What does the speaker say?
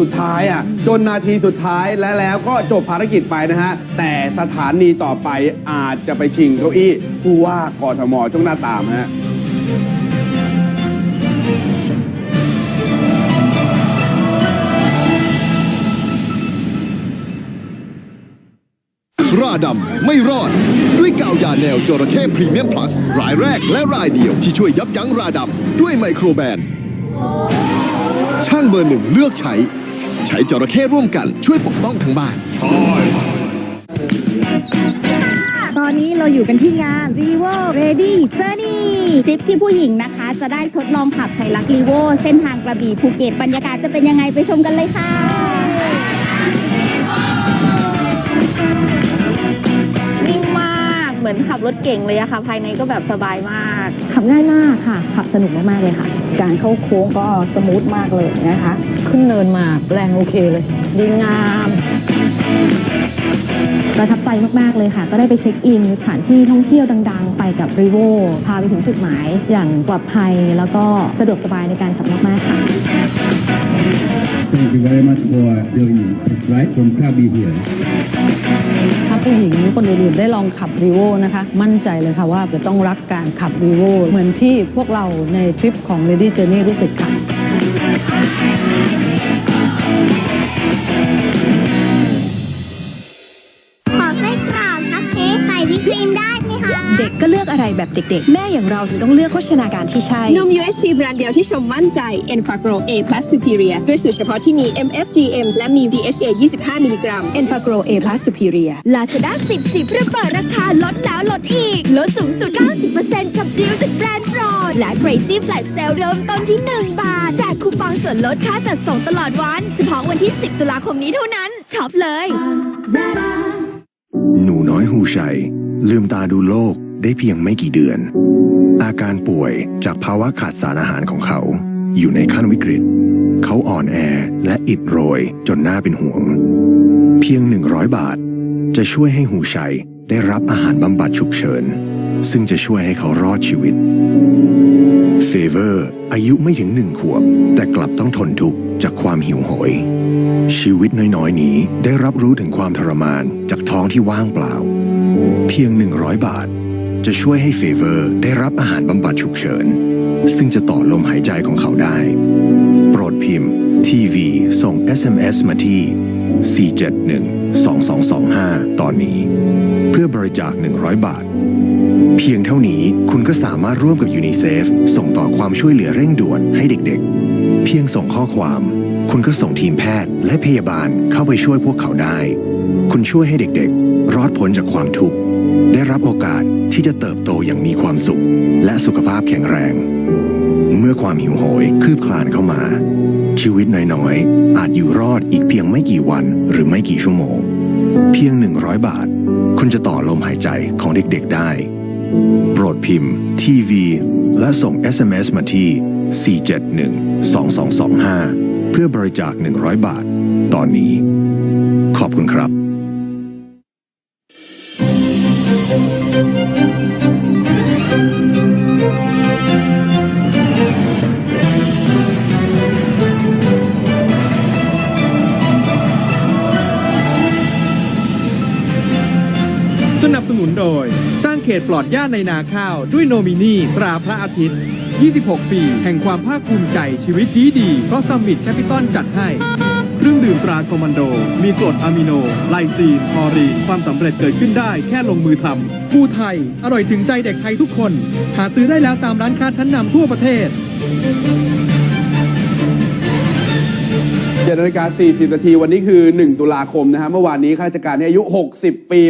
สุดท้ายอะจนนาทีสุดท้ายและแล้วก็จบภารกิจไปนะฮะ แต่สถานีต่อไปอาจจะไปชิงเก้าอี้ผู้ว่ากทมช่วงหน้าตามฮะราดำไม่รอด ด้วยกาวยาแนวจระเข้พรีเมียมพลัส รายแรกและรายเดียวที่ช่วยยับยั้งราดำด้วยไมโครแบน ช่างเบอร์หนึ่งเลือกใช้ ใช้จระเข้ร่วมกันช่วยปกป้องทั้งบ้าน ตอนนี้เราอยู่กันที่งาน Revo Ready Journey ทริปที่ผู้หญิงนะคะ จะได้ทดลองขับไทยลักรีโวเส้นทางกระบี่ภูเก็ตบรรยากาศจะเป็นยังไงไปชมกันเลยค่ะ นิ่งมากเหมือนขับรถเก่งเลยอะค่ะ ภายในก็แบบสบายมาก ขับง่ายมากค่ะ ขับสนุกมากๆเลยค่ะ การเข้าโค้งก็สมูทมากเลยนะคะ ขึ้นเนินมาแรงโอเคเลย ดีงาม ประทับใจมาก ๆ เลยค่ะ ก็ได้ไปเช็คอินสถานที่ท่องเที่ยวดัง ๆ ไปกับ Revo พาไปถึงจุดหมายอย่างปลอดภัยแล้วก็สะดวกสบายในการขับมาก ๆ ค่ะ Thank you very much for joining this ride from Krabi here. ผู้หญิงคนอื่นๆได้ลองขับรีโวนะคะ มั่นใจเลยค่ะว่าจะต้องรักการขับรีโวเหมือนที่พวกเราในทริปของ Lady Journey รู้สึกค่ะ อกอะไรแบบเด็กๆ แม่อย่างเราถึงต้องเลือกโภชนาการที่ใช่ นม UHT แบรนด์เดียวที่ชมมั่นใจ e n f a g r o A Plus Superior ด้วยสูตรเฉพาะที่มี MFGM และมี DHA 25 มิลลิกรัม e n f a g r o A Plus Superior Lazada 10 10เปิดราคาลดแล้วลดอีก ลดสูงสุด 90%กับดีลจากแบรนด์โปรดและ Crazy Flash Sale เริ่มต้นที่ 1 บาทแจกคูปองส่วนลดค่าจัดส่งตลอดวัน เฉพาะวันที่ 10 ตุลาคมนี้เท่านั้นช็อปเลย หนูน้อยหูชัย ลืมตาดูโลก ได้เพียงไม่กี่เดือน อาการป่วยจากภาวะขาดสารอาหารของเขา อยู่ในขั้นวิกฤต เขาอ่อนแอและอิดโรยจนน่าเป็นห่วง เพียง 100 บาท จะช่วยให้หูชัยได้รับอาหารบำบัดฉุกเฉิน ซึ่งจะช่วยให้เขารอดชีวิตเฟเวอร์ อายุไม่ถึงหนึ่งขวบ แต่กลับต้องทนทุกข์จากความหิวโหย ชีวิตน้อยๆ นี้ได้รับรู้ถึงความทรมานจากท้องที่ว่างเปล่า เพียง 100 บาท จะช่วยให้เฟเวอร์ได้รับอาหารบำบัดฉุกเฉิน ซึ่งจะต่อลมหายใจของเขาได้ โปรดพิมพ์ ทีวีส่ง SMS มาที่ 471-2225 ตอนนี้ เพื่อบริจาค 100 บาท เพียงเท่านี้คุณก็สามารถร่วมกับยูนิเซฟส่งต่อความช่วยเหลือเร่งด่วนให้เด็กๆ เพียงส่งข้อความ คุณก็ส่งทีมแพทย์และพยาบาลเข้าไปช่วยพวกเขาได้ คุณช่วยให้เด็กๆ รอดพ้นจากความทุกข์ ได้รับโอกาสที่จะเติบโตอย่างมีความสุข และสุขภาพแข็งแรง เมื่อความหิวโหยคืบคลานเข้ามา ชีวิตน้อยๆ อาจอยู่รอดอีกเพียงไม่กี่วันหรือไม่กี่ชั่วโมง เพียง 100 บาท คุณจะต่อลมหายใจของเด็กๆได้ โปรดพิมพ์ ทีวีและส่ง SMS มาที่ 471-2225 เพื่อบริจาค 100 บาท ตอนนี้ ขอบคุณครับ สนับสนุนโดย สร้างเขตปลอดหญ้าในนาข้าวด้วยโนมินีตราพระอาทิตย์ 26 ปี แห่งความภาคภูมิใจชีวิตดีดีเพราะซัมมิตแคปิตอลจัดให้ รื่องดื่มตราคอมันโด มีกรดอะมิโน ไลซีนออรีน ความสำเร็จเกิดขึ้นได้แค่ลงมือทำกูไทย อร่อยถึงใจเด็กไทยทุกคน หาซื้อได้แล้วตามร้านค้าชั้นนำทั่วประเทศ 7นาฬิกา40 นาทีวันนี้คือ 1 ตุลาคมนะฮะเมื่อวานนี้ข้าราชการที่อายุ 60 ปี